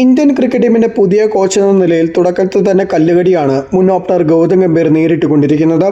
Indian cricket ടീമിന്റെ പുതിയ coach എന്ന നിലയിൽ തുടക്കത്തിൽ തന്നെ കല്ലുകടിയാണ് മുൻ ഓപ്പണർ ഗൗതം ഗംഭീർ നേരിട്ടുകൊണ്ടിരിക്കുന്നത്.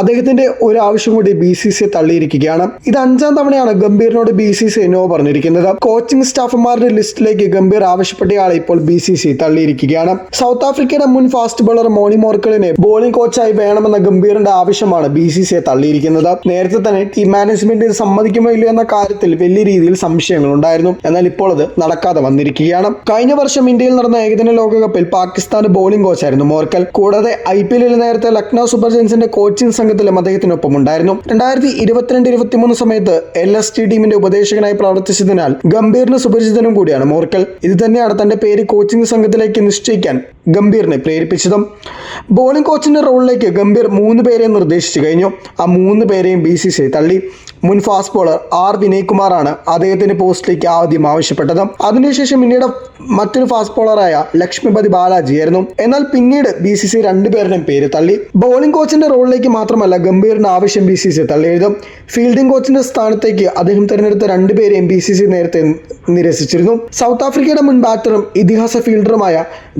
അദ്ദേഹത്തിന്റെ ഒരു ആവശ്യം കൂടി ബി സി സി തള്ളിയിരിക്കുകയാണ്. ഇത് അഞ്ചാം തവണയാണ് ഗംഭീറിനോട് ബി സി സി നോ പറഞ്ഞിരിക്കുന്നത്. കോച്ചിംഗ് സ്റ്റാഫുമാരുടെ ലിസ്റ്റിലേക്ക് ഗംഭീർ ആവശ്യപ്പെട്ടയാളെ ഇപ്പോൾ ബി സി സി തള്ളിയിരിക്കുകയാണ്. സൗത്ത് ആഫ്രിക്കയുടെ മുൻ ഫാസ്റ്റ് ബോളർ മോണി മോർക്കലിനെ ബോളിംഗ് കോച്ചായി വേണമെന്ന ഗംഭീറിന്റെ ആവശ്യമാണ് ബി സി സിയെ തള്ളിയിരിക്കുന്നത്. നേരത്തെ തന്നെ ടീം മാനേജ്മെന്റ് സമ്മതിക്കുമോ ഇല്ലയോ എന്ന കാര്യത്തിൽ വലിയ രീതിയിൽ സംശയങ്ങൾ ഉണ്ടായിരുന്നു എന്നാൽ ഇപ്പോൾ അത് നടക്കാതെ വന്നിരിക്കുകയാണ്. കഴിഞ്ഞ വർഷം ഇന്ത്യയിൽ നടന്ന ഏകദിന ലോകകപ്പിൽ പാകിസ്ഥാന് ബോളിംഗ് കോച്ചായിരുന്നു മോർക്കൽ. കൂടാതെ ഐ പി എല്ലിൽ നേരത്തെ ലക്നൗ സൂപ്പർ ജയൻസിന്റെ കോച്ചിംഗ് സംഘത്തിലും അദ്ദേഹത്തിനൊപ്പം ഉണ്ടായിരുന്നു. രണ്ടായിരത്തി ഇരുപത്തിരണ്ട് ഇരുപത്തിമൂന്ന് സമയത്ത് എൽ എസ് ടി ടീമിന്റെ ഉപദേശകനായി പ്രവർത്തിച്ചതിനാൽ ഗംഭീറിന് സുപരിചിതനും കൂടിയാണ് മോർക്കൽ. ഇത് തന്നെയാണ് തന്റെ പേര് കോച്ചിംഗ് സംഘത്തിലേക്ക് നിശ്ചയിക്കാൻ ഗംഭീറിനെ പ്രേരിപ്പിച്ചതും. ബോളിംഗ് കോച്ചിന്റെ റോളിലേക്ക് ഗംഭീർ മൂന്ന് പേരെ നിർദ്ദേശിച്ചു കഴിഞ്ഞു. ആ മൂന്ന് പേരെയും ബി സി സി തള്ളി. മുൻ ഫാസ്റ്റ് ബോളർ ആർ വിനയ്കുമാറാണ് അദ്ദേഹത്തിന്റെ പോസ്റ്റിലേക്ക് ആദ്യം ആവശ്യപ്പെട്ടത്. അതിനുശേഷം പിന്നീട് മറ്റൊരു ഫാസ്റ്റ് ബോളറായ ലക്ഷ്മിപതി ബാലാജിയായിരുന്നു എന്നാൽ പിന്നീട് ബി സി സി രണ്ടുപേരുടെയും പേര് തള്ളി. ബൗളിംഗ് കോച്ചിന്റെ റോളിലേക്ക് മാത്രമല്ല ഗംഭീറിന്റെ ആവശ്യം ബി സി സി തള്ളിയെഴുതും ഫീൽഡിംഗ് കോച്ചിന്റെ സ്ഥാനത്തേക്ക് അദ്ദേഹം തിരഞ്ഞെടുത്ത രണ്ടുപേരെയും ബി സി സി നേരത്തെ നിരസിച്ചിരുന്നു. സൗത്ത് ആഫ്രിക്കയുടെ മുൻ ബാറ്ററും ഇതിഹാസ ഫീൽഡറുമായ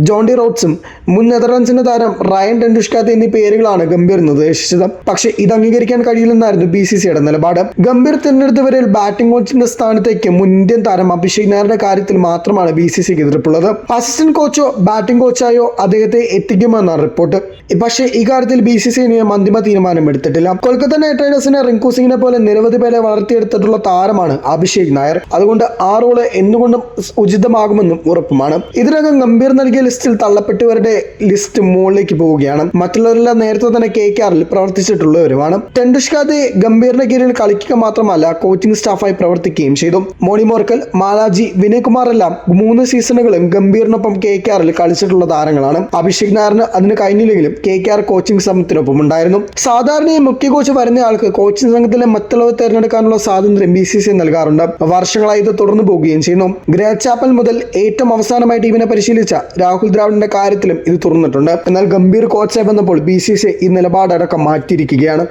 ജോണ്ടി റോഡ്സും മുൻ നെതർലൻഡ്സിന്റെ താരം റയൻ ടെൻഡുഷ്കാത്ത് എന്നീ പേരുകളാണ് ഗംഭീർ നിർദ്ദേശിച്ചത്. പക്ഷേ ഇത് അംഗീകരിക്കാൻ കഴിയില്ലെന്നായിരുന്നു ബി സി സിയുടെ നിലപാട്. ഗംഭീർ തിരഞ്ഞെടുത്തവരിൽ ബാറ്റിംഗ് കോച്ചിന്റെ സ്ഥാനത്തേക്ക് മുൻ ഇന്ത്യൻ താരം അഭിഷേക് നായരുടെ കാര്യത്തിൽ മാത്രമാണ് ബി സി സിക്ക് എതിർപ്പുള്ളത് അസിസ്റ്റന്റ് കോച്ചോ ബാറ്റിംഗ് കോച്ചായോ അദ്ദേഹത്തെ എത്തിക്കുമെന്നാണ് റിപ്പോർട്ട് പക്ഷേ ഇക്കാര്യത്തിൽ ബി സി സി നിയമം അന്തിമ തീരുമാനം എടുത്തിട്ടില്ല. കൊൽക്കത്ത നൈറ്റ് റൈഡേഴ്സിനെ റിങ്കു സിംഗിനെ പോലെ നിരവധി പേരെ വളർത്തിയെടുത്തിട്ടുള്ള താരമാണ് അഭിഷേക് നായർ. അതുകൊണ്ട് ആ റോൾ എന്തുകൊണ്ടും ഉചിതമാകുമെന്നും ഉറപ്പുമാണ്. ഇതിനകം ഗംഭീർ നൽകിയ ലിസ്റ്റിൽ തള്ളപ്പെട്ടവരുടെ ലിസ്റ്റ് മുകളിലേക്ക് പോവുകയാണ്. മറ്റുള്ളവരെല്ലാം നേരത്തെ തന്നെ കെ കെ ആറിൽ പ്രവർത്തിച്ചിട്ടുള്ളവരുമാണ്. ടെൻഡുഷ്കാതെ ഗംഭീറിന്റെ കീഴിൽ കളിക്കുക മാത്രമല്ല കോച്ചിംഗ് സ്റ്റാഫായി പ്രവർത്തിക്കുകയും ചെയ്തു. മോണി മോർക്കൽ മാലാജി വിനയകുമാർ എല്ലാം മൂന്ന് സീസണുകളും ഗംഭീറിനൊപ്പം കെ കെ ആറിൽ കളിച്ചിട്ടുള്ള താരങ്ങളാണ്. അഭിഷേക് നായറിന് അതിന് കഴിഞ്ഞില്ലെങ്കിലും കെ കെ ആർ കോച്ചിംഗ് സംഘത്തിനൊപ്പം ഉണ്ടായിരുന്നു. സാധാരണയായി മുഖ്യ കോച്ച് വരുന്നയാൾക്ക് കോച്ചിംഗ് സംഘത്തിലെ മറ്റുള്ളവർ തിരഞ്ഞെടുക്കാനുള്ള സ്വാതന്ത്ര്യം ബി സി സി നൽകാറുണ്ട്. വർഷങ്ങളായി ഇത് തുടർന്നു പോവുകയും ചെയ്യുന്നു. ഗ്രേറ്റ് ചാപ്പൽ മുതൽ ഏറ്റവും അവസാനമായി ടീമിനെ പരിശീലിച്ച രാഹുൽ ദ്രാവിഡിന്റെ കാര്യത്തിലും ഇത് തുറന്നിട്ടുണ്ട്. എന്നാൽ ഗംഭീർ കോച്ചായി വന്നപ്പോൾ ബി സി സി ഈ നിലപാടടക്കം മാറ്റിയിരിക്കുകയാണ്.